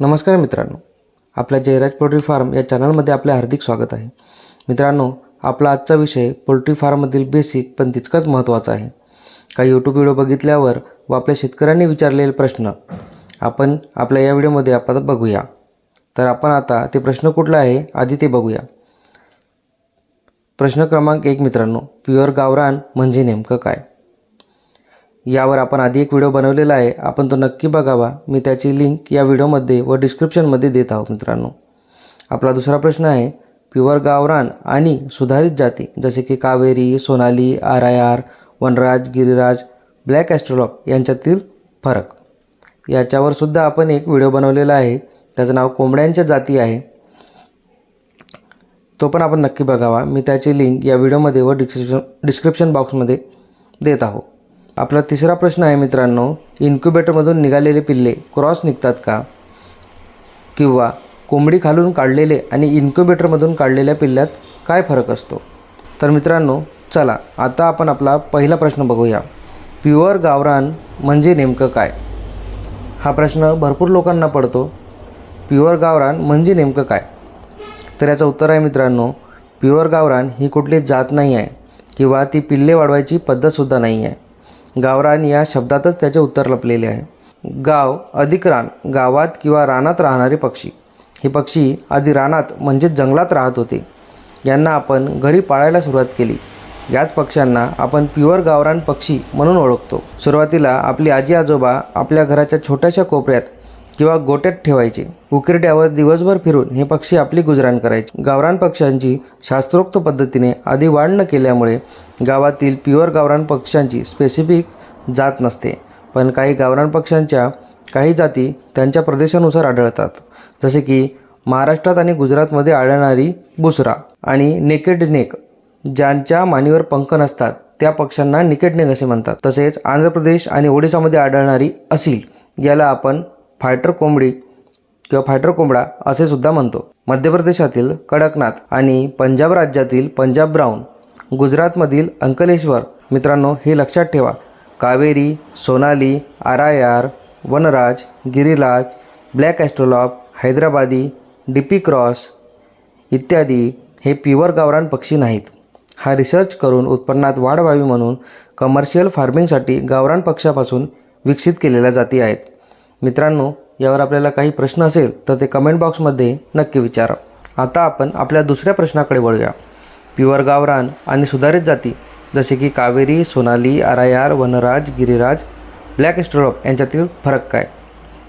नमस्कार मित्रांनो. आपल्या जयराज पोल्ट्री फार्म या चॅनलमध्ये आपले हार्दिक स्वागत आहे. मित्रांनो आपला आजचा विषय पोल्ट्री फार्ममधील बेसिक पण तितकाच महत्त्वाचा आहे. काही यूट्यूब व्हिडिओ बघितल्यावर व आपल्या शेतकऱ्यांनी विचारलेले प्रश्न आपण आपल्या या व्हिडिओमध्ये आपण बघूया. तर आपण आता ते प्रश्न कुठला आहे आधी ते बघूया. प्रश्न क्रमांक एक मित्रांनो प्युअर गावरान म्हणजे नेमकं काय? यावर आपण आधी एक व्हिडिओ बनवलेला आहे. आपण तो नक्की बघावा. मी त्याची लिंक या व्हिडिओमध्ये व डिस्क्रिप्शनमध्ये देत आहोत मित्रांनो. आपला दुसरा प्रश्न आहे प्युअर गावरान आणि सुधारित जाती जसे की Kaveri Sonali R I R Vanraj Giriraj black australorp यांच्यातील फरक. याच्यावर सुद्धा आपण एक व्हिडिओ बनवलेला आहे. त्याचं नाव कोंबड्यांच्या जाती आहे. तो पण आपण नक्की बघावा. मी त्याची लिंक या व्हिडिओमध्ये व डिस्क्रिप्शन डिस्क्रिप्शन बॉक्समध्ये देत आहो. आपला तिसरा प्रश्न आहे मित्रांनो इन्क्युबेटरमधून निघालेले पिल्ले क्रॉस निघतात का? किंवा कोंबडी खालून काढलेले आणि इन्क्युबेटरमधून काढलेल्या पिल्ल्यात काय फरक असतो? तर मित्रांनो चला आता आपण आपला पहिला प्रश्न बघूया. प्युअर गावरान म्हणजे नेमकं काय? हा प्रश्न भरपूर लोकांना पडतो. प्युअर गावरान म्हणजे नेमकं काय? तर याचं उत्तर आहे मित्रांनो प्युअर गावरान ही कुठली जात नाही आहे किंवा ती पिल्ले वाढवायची पद्धतसुद्धा नाही आहे गावरान या शब्दातच त्याचे उत्तर लपलेले आहे. गाव अधिक रान गावात किंवा रानात राहणारे पक्षी. हे पक्षी आधी रानात म्हणजेच जंगलात राहत होते. यांना आपण घरी पाळायला सुरुवात केली. याच पक्ष्यांना आपण प्युअर गावरान पक्षी म्हणून ओळखतो. सुरुवातीला आपली आजी आजोबा आपल्या घराच्या छोट्याशा कोपऱ्यात किंवा गोट्यात ठेवायचे. उकिरड्यावर दिवसभर फिरून हे पक्षी आपली गुजराण करायचे. गावरान पक्ष्यांची शास्त्रोक्त पद्धतीने आधी वाढ न केल्यामुळे गावातील प्युअर गावरान पक्ष्यांची स्पेसिफिक जात नसते. पण काही गावरान पक्ष्यांच्या काही जाती त्यांच्या प्रदेशानुसार आढळतात. जसे की महाराष्ट्रात आणि गुजरातमध्ये आढळणारी बुसरा आणि नेकेड नेक ज्यांच्या मानेवर पंख नसतात त्या पक्ष्यांना निकेड नेक असे म्हणतात. तसेच आंध्र प्रदेश आणि ओडिसामध्ये आढळणारी असील याला आपण फायटर कोंबडी किंवा फायटर कोंबडा असे सुद्धा म्हणतो. मध्य प्रदेशातील कडकनाथ आणि पंजाब राज्यातील पंजाब ब्राऊन गुजरातमधील अंकलेश्वर मित्रांनो हे लक्षात ठेवा. Kaveri Sonali R I R Vanraj Giriraj black australorp Hyderabadi DP cross इत्यादी हे प्युअर गावरान पक्षी नाहीत. हा रिसर्च करून उत्पन्नात वाढ व्हावी म्हणून कमर्शियल फार्मिंगसाठी गावरान पक्षापासून विकसित केलेल्या जाती आहेत. मित्रांनो यावर आपल्याला काही प्रश्न असेल तर ते कमेंट बॉक्समध्ये नक्की विचारा. आता आपण आपल्या दुसऱ्या प्रश्नाकडे वळूया. प्युअर गावरान आणि सुधारित जाती जसे की Kaveri Sonali R I R Vanraj Giriraj black australorp यांच्यातील फरक काय?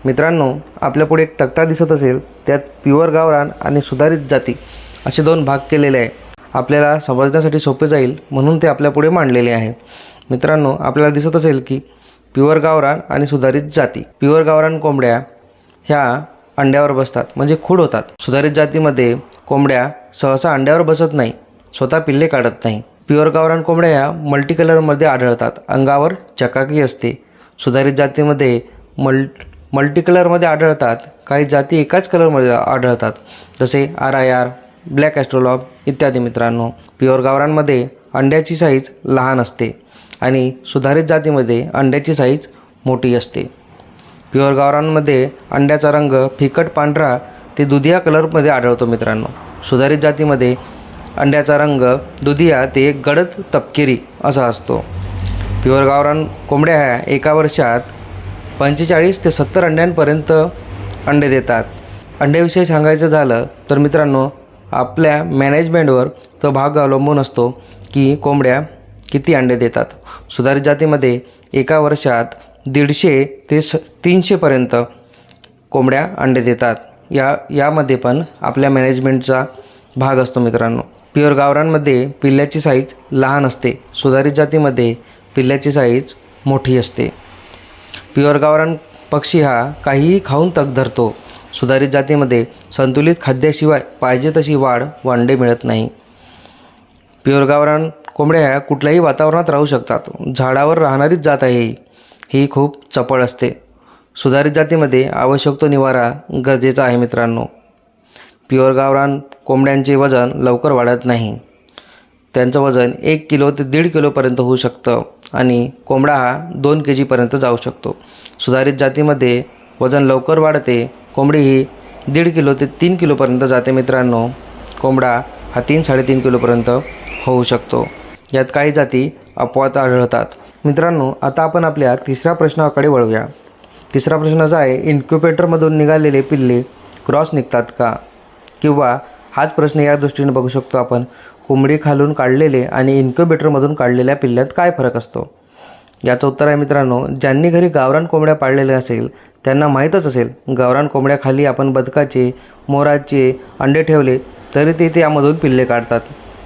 मित्रांनो आपल्यापुढे एक तक्ता दिसत असेल त्यात प्युअर गावरान आणि सुधारित जाती असे दोन भाग केलेले आहे. आपल्याला समजण्यासाठी सोपे जाईल म्हणून ते आपल्यापुढे मांडलेले आहे. मित्रांनो आपल्याला दिसत असेल की प्युअर गावरान आणि सुधारित जाती. प्युअर गावरान कोंबड्या ह्या अंड्यावर बसतात म्हणजे खूड होतात. सुधारित जातीमध्ये कोंबड्या सहसा अंड्यावर बसत नाही स्वतः पिल्ले काढत नाही. प्युअर गावरान कोंबड्या ह्या मल्टी कलरमध्ये आढळतात अंगावर चकाकी असते. सुधारित जातीमध्ये मल मल्टी कलरमध्ये आढळतात काही जाती एकाच कलरमध्ये आढळतात जसे R I R black australorp इत्यादी मित्रांनो. प्युअर गावरांमध्ये अंड्याची साईज लहान असते. आणि सुधारित जातीमध्ये अंड्याची साईज मोठी असते. प्युअर गावरांमध्ये अंड्याचा रंग फिकट पांढरा ते दुधिया कलरमध्ये आढळतो मित्रांनो. सुधारित जातीमध्ये अंड्याचा रंग दुधिया ते गडद तपकिरी असा असतो. प्युअर गावरान कोंबड्या ह्या एका वर्षात पंचेचाळीस ते सत्तर अंड्यांपर्यंत अंडे देतात. अंड्याविषयी सांगायचं झालं तर मित्रांनो आपल्या मॅनेजमेंटवर तो भाग अवलंबून असतो की कोंबड्या किती अंडे देतात? सुधारित जातीमध्ये एका वर्षात दीडशे ते स तीनशेपर्यंत कोंबड्या अंडे देतात. या यामध्ये पण आपल्या मॅनेजमेंटचा भाग असतो मित्रांनो. प्युअर गावरांमध्ये पिल्ल्याची साईज लहान असते. सुधारित जातीमध्ये पिल्ल्याची साईज मोठी असते. प्युअर गावरान पक्षी हा काहीही खाऊन तग धरतो. सुधारित जातीमध्ये संतुलित खाद्याशिवाय पाहिजे तशी वाढ व अंडे मिळत नाही. प्युअर गावरान कोंबड्या ह्या कुठल्याही वातावरणात राहू शकतात. झाडावर राहणारीच जात आहे ही. ही खूप चपळ असते. सुधारित जातीमध्ये आवश्यक तो निवारा गरजेचा आहे मित्रांनो. प्युअर गावरान कोंबड्यांचे वजन लवकर वाढत नाही. त्यांचं वजन एक किलो ते दीड किलोपर्यंत होऊ शकतं आणि कोंबडा हा दोन के जीपर्यंत जाऊ शकतो. सुधारित जातीमध्ये वजन लवकर वाढते. कोंबडी ही दीड किलो ते तीन किलोपर्यंत जाते मित्रांनो. कोंबडा हा तीन साडेतीन किलोपर्यंत होऊ शकतो. यात काही जाती अपवाद आढळतात. मित्रांनो आता आपण आपल्या तिसऱ्या प्रश्नाकडे वळूया. तिसरा प्रश्न असा आहे इन्क्युबेटरमधून निघालेले पिल्ले क्रॉस निघतात का? किंवा हाच प्रश्न या दृष्टीने बघू शकतो आपण. कोंबडी खालून काढलेले आणि इन्क्युबेटरमधून काढलेल्या पिल्ल्यात काय फरक असतो? याचं उत्तर आहे मित्रांनो ज्यांनी घरी गावरान कोंबड्या पाळलेल्या असेल त्यांना माहीतच असेल गावरान कोंबड्याखाली आपण बदकाचे मोराचे अंडे ठेवले तरी ते त्यामधून पिल्ले काढतात.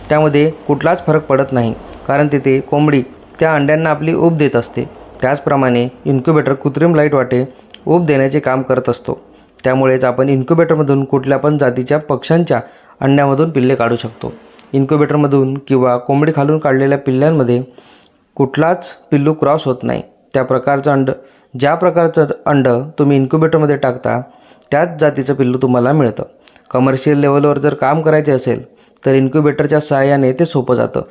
त्यामध्ये कुठलाच फरक पडत नाही. कारण तिथे कोंबडी त्या अंड्यांना आपली ऊब देत असते. त्याचप्रमाणे इन्क्युबेटर कृत्रिम लाइट वाटे ऊब देण्याचे काम करत असतो. त्यामुळेच आपण इन्क्युबेटरमधून कुठल्या पण जातीच्या पक्ष्यांच्या अंड्यामधून पिल्ले काढू शकतो. इन्क्युबेटरमधून किंवा कोंबडी खालून काढलेल्या पिल्ल्यांमध्ये कुठलाच पिल्लू क्रॉस होत नाही. त्या प्रकारचं अंड ज्या प्रकारचं अंड तुम्ही इन्क्युबेटरमध्ये टाकता त्याच जातीचं पिल्लू तुम्हाला मिळतं. कमर्शियल लेवलवर जर काम करायचे असेल तर इन्क्युबेटरच्या सहाय्याने ते सोपं जातं.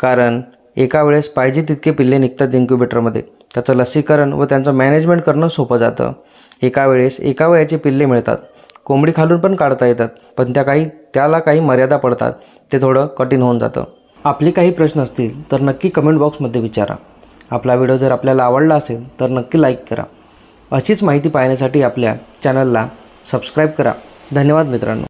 कारण एका वेळेस पाहिजे तितके पिल्ले निघतात इन्क्युबेटरमध्ये. त्याचं लसीकरण व त्यांचं मॅनेजमेंट करणं सोपं जातं. एका वेळेस एका वयाचे पिल्ले मिळतात. कोंबडी खालून पण काढता येतात पण त्या काही त्याला काही मर्यादा पडतात. ते थोडं कठीण होऊन जातं. आपले काही प्रश्न असतील तर नक्की कमेंट बॉक्समध्ये विचारा. आपला व्हिडिओ जर आपल्याला आवडला असेल तर नक्की लाईक करा. अशीच माहिती पाहण्यासाठी आपल्या चॅनलला सबस्क्राईब करा. धन्यवाद मित्रांनो.